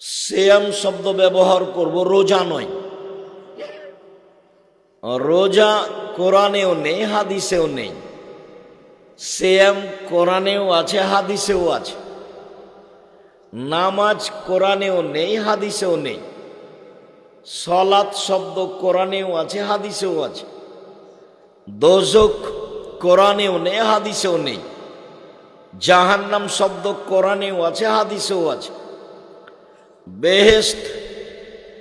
সেয়াম শব্দ ব্যবহার করব, রোজা নয়। রোজা কোরআনেও নেই, হাদিসেও নেই। সেয়াম কোরআনেও আছে, হাদিসেও আছে। নামাজ কোরআনেও নেই, হাদিসেও নেই। সলাৎ শব্দ কোরআনেও আছে, হাদিসেও আছে। দোজক কোরআনেও নেই, হাদিসেও নেই। জাহান্নাম শব্দ কোরআনেও আছে, হাদিসেও আছে। বেহেস্ত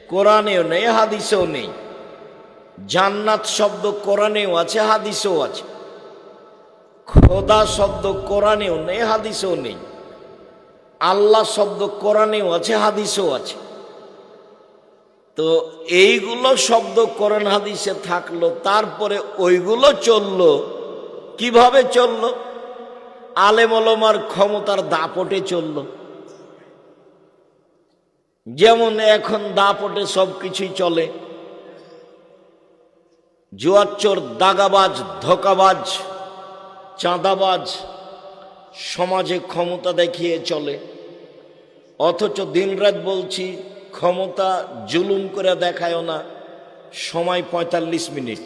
কোরআনেও নেই, হাদিসেও নেই। জান্নাত শব্দ কোরআনেও আছে, হাদিসেও আছে। খোদা শব্দ কোরআনেও নেই, হাদিসেও নেই। আল্লাহ শব্দ কোরআনেও আছে, হাদিসেও আছে। তো এইগুলো শব্দ কোরআন হাদিসে থাকল, তারপরে ওইগুলো চলল। কীভাবে চলল? আলেমলমার ক্ষমতার দাপটে চলল। যেমন এখন দাপটে সব কিছুই চলে। জুয়াচ্চর দাগাবাজ, ধোকাবাজ, চাঁদাবাজ সমাজে ক্ষমতা দেখিয়ে চলে। অথচ দিনরাত বলছি, ক্ষমতা জুলুম করে দেখায় না, সময় পঁয়তাল্লিশ মিনিট।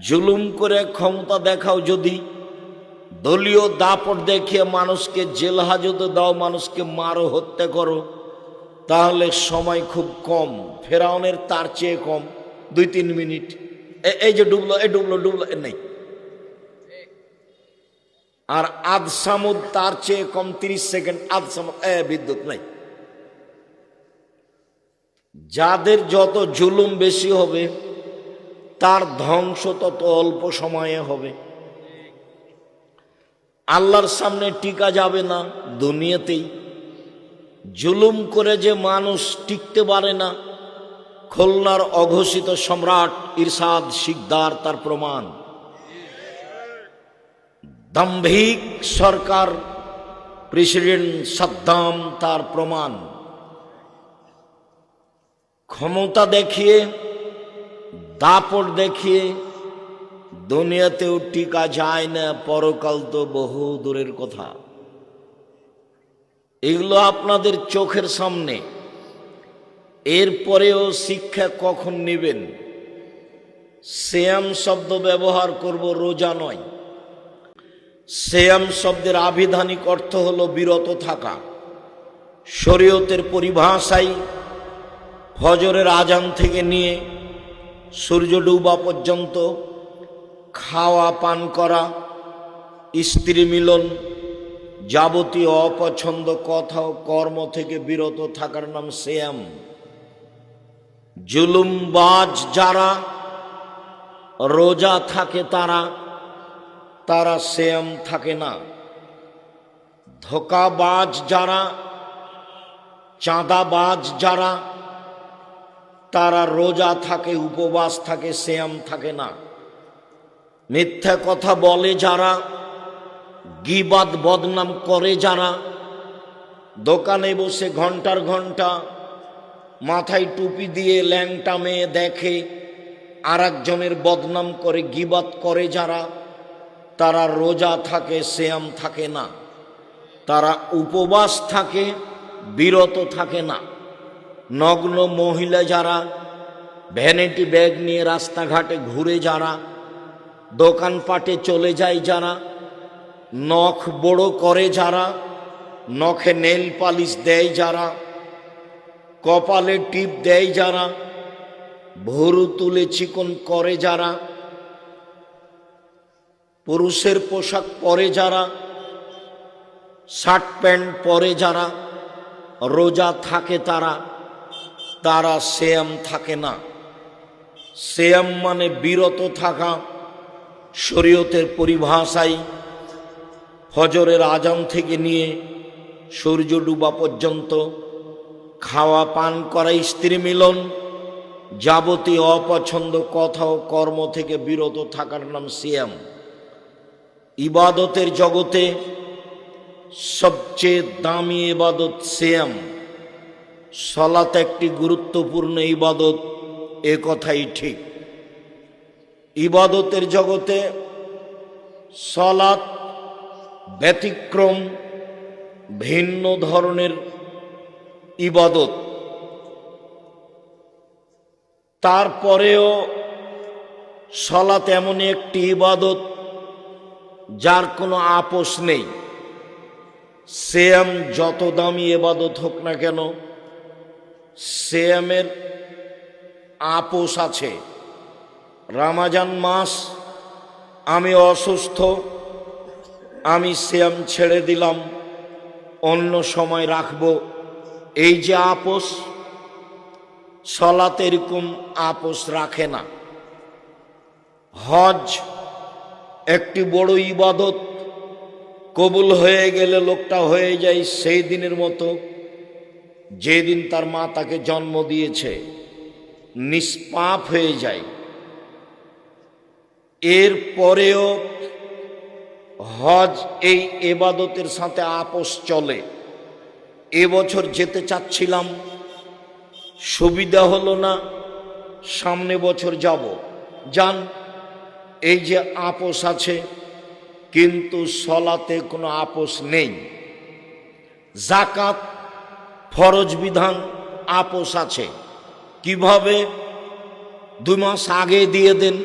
জুলুম করে ক্ষমতা দেখাও যদি দলীয় দাপট দেখিয়ে মানুষকে জেল হাজতে দাও, মানুষকে মারো, হত্যা করো, তাহলে সময় খুব কম, ফেরাউনের তার চেয়ে কম, দুই তিন মিনিট। এ- এই যে ডুবলো এই ডুবলো ডুবলো, এ নেই। আর আধ সামুদ তার চেয়ে কম তিরিশ সেকেন্ড আধ সামুদ, এ বিদ্যুৎ নাই। যাদের যত জুলুম বেশি হবে, তার ধ্বংস তত অল্প সময়ে হবে। আল্লাহর সামনে টিকা যাবে না দুনিয়াতেই। জুলুম করে যে মানুষ টিকতে পারে না, খুলনার অঘোষিত সম্রাট ইরশাদ শিকদার তার প্রমাণ। দাম্ভিক সরকার প্রেসিডেন্ট সাদ্দাম তার প্রমাণ। ক্ষমতা দেখিয়ে, দাপট দেখিয়ে দুনিয়াতেও টিকা যায় না, পরকাল তো বহু দূরের কথা। এগুলো আপনাদের চোখের সামনে। এরপরেও শিক্ষা কখন নেবেন? শ্যাম শব্দ ব্যবহার করব রোজা নয়। শ্যাম শব্দের আবিধানিক অর্থ হল বিরত থাকা। শরীয়তের পরিভাষায় ফজরের আজান থেকে নিয়ে সূর্য ডুবা পর্যন্ত খাওয়া পান করা, স্ত্রী মিলন, যাবতীয় অপছন্দ কথা ও কর্ম থেকে বিরত থাকার নাম শ্যাম। জুলুমবাজ যারা রোজা থাকে তারা তারা শ্যাম থাকে না। ধোকাবাজ যারা, চাঁদাবাজ যারা, তারা রোজা থাকে, উপবাস থাকে, শ্যাম থাকে না। মিথ্যা কথা বলে যারা, গিবাদ বদনাম করে যারা, দোকানে বসে ঘণ্টার ঘণ্টা মাথায় টুপি দিয়ে ল্যাংটা মেয়ে দেখে আর একজনের বদনাম করে, গিবাদ করে যারা, তারা রোজা থাকে শ্যাম থাকে না। তারা উপবাস থাকে, বিরত থাকে না। নগ্ন মহিলা যারা, ভ্যানিটি ব্যাগ নিয়ে রাস্তাঘাটে ঘুরে যারা দোকানপাটে চলে যায় যারা, নখ বড় করে যারা, নখে নেল পালিশ দেয় যারা, কপালে টিপ দেয় যারা, ভরু তুলে চিকন করে যারা, পুরুষের পোশাক পরে যারা, শার্ট প্যান্ট পরে যারা, রোজা থাকে তারা তারা শ্যাম থাকে না। শ্যাম মানে বিরত থাকা। শরীয়তের পরিভাষায় হজরের আজান থেকে নিয়ে সূর্য ডুবা পর্যন্ত খাওয়া পান করা স্ত্রী মিলন, যাবতীয় অপছন্দ কথা ও কর্ম থেকে বিরত থাকার নাম সিয়াম। ইবাদতের জগতে সবচেয়ে দামি ইবাদত সিয়াম। সলাত একটি গুরুত্বপূর্ণ ইবাদত, এ কথাই ঠিক। ইবাদতের জগতে সলাত ব্যতিক্রম, ভিন্ন ধরনের ইবাদত। তারপরেও সলাত এমন একটি ইবাদত যার কোনো আপোষ নেই। সেম যত দামি এবাদত হোক না কেন সেমের আপোষ আছে। রামাজান মাস, আমি অসুস্থ, আমি শ্যাম ছেড়ে দিলাম, অন্য সময় রাখব। এই যে আপোষ, সলাতে এরকম আপোষ রাখে না। হজ একটি বড় ইবাদত, কবুল হয়ে গেলে লোকটা হয়ে যায় সেই দিনের মতো, যেদিন তার মা তাকে জন্ম দিয়েছে, নিষ্পাপ হয়ে যায়। এর পরেও হজ এই এবাদতের সাথে আপোষ চলে। এবছর যেতে চাচ্ছিলাম, সুবিধা হলো না, সামনে বছর যাব। যান, এই যে আপোষ আছে, কিন্তু সলাতে কোনো আপোষ নেই। জাকাত ফরজ বিধান আপোষ আছে। কীভাবে? দুই মাস আগে দিয়ে দেন।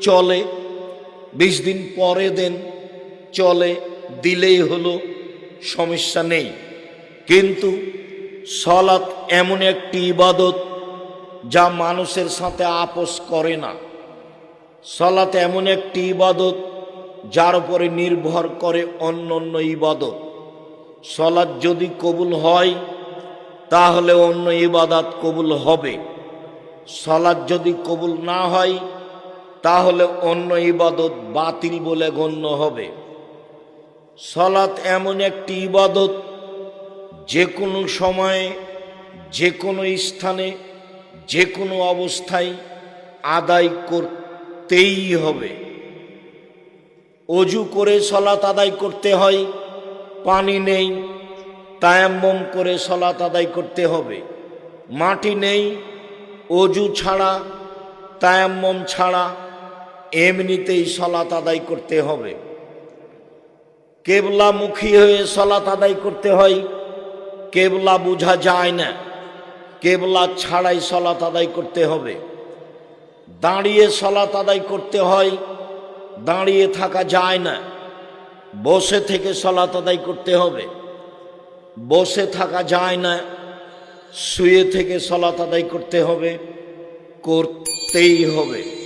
চলে, বিশ দিন পরে দেন, চলে, দিলেই হলো, সমস্যা নেই। কিন্তু সলাৎ এমন একটি ইবাদত যা মানুষের সাথে আপোষ করে না। সলাৎ এমন একটি ইবাদত যার উপরে নির্ভর করে অন্য অন্য ইবাদত। সলাৎ যদি কবুল হয়, তাহলে অন্য ইবাদত কবুল হবে। সলাৎ যদি কবুল না হয় তাহলে অন্য ইবাদত বাতিল বলে গণ্য হবে। সলাৎ এমন একটি ইবাদত যে কোনো সময়ে যে কোনো স্থানে যে কোনো অবস্থায় আদায় করতেই হবে। অজু করে সলাত আদায় করতে হয়, পানি নেই তায়াম্বম করে সলাত আদায় করতে হবে। মাটি নেই, অজু ছাড়া তায়াম্বম ছাড়া এমনিতেই সলাত আদায় করতে হবে। কেবলামুখী হয়ে সলাত আদায় করতে হয়, কেবলা বোঝা যায় না। কেবলা ছাড়াই সলাত আদায় করতে হবে। দাঁড়িয়ে সলাত আদায় করতে হয়, দাঁড়িয়ে থাকা যায় না। বসে থেকে সলাত আদায় করতে হবে। বসে থাকা যায় না, শুয়ে থেকে সলাত আদায় করতে হবে, করতেই হবে।